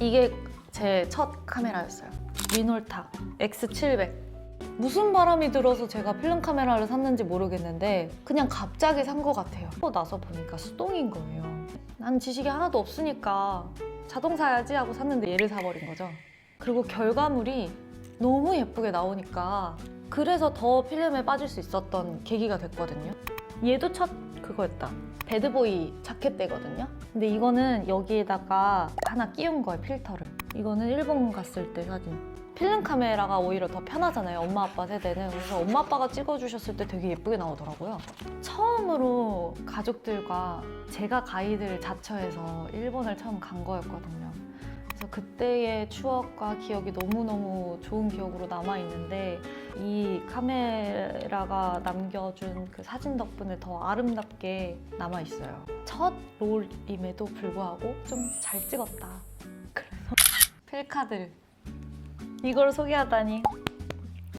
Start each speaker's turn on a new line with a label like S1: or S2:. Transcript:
S1: 이게 제 첫 카메라였어요. 미놀타 X700. 무슨 바람이 들어서 제가 필름 카메라를 샀는지 모르겠는데 그냥 갑자기 산 것 같아요. 또 나서 보니까 수동인 거예요. 난 지식이 하나도 없으니까 자동 사야지 하고 샀는데 얘를 사버린 거죠. 그리고 결과물이 너무 예쁘게 나오니까 그래서 더 필름에 빠질 수 있었던 계기가 됐거든요. 얘도 첫 그거였다. 배드보이 자켓대거든요. 근데 이거는 여기에다가 하나 끼운 거예요, 필터를. 이거는 일본 갔을 때 사진. 필름 카메라가 오히려 더 편하잖아요, 엄마 아빠 세대는. 그래서 엄마 아빠가 찍어주셨을 때 되게 예쁘게 나오더라고요. 처음으로 가족들과 제가 가이드를 자처해서 일본을 처음 간 거였거든요. 그래서 그때의 추억과 기억이 너무너무 좋은 기억으로 남아있는데 이 카메라가 남겨준 그 사진 덕분에 더 아름답게 남아있어요. 첫 롤임에도 불구하고 좀 잘 찍었다. 그래서 필카들 이걸 소개하다니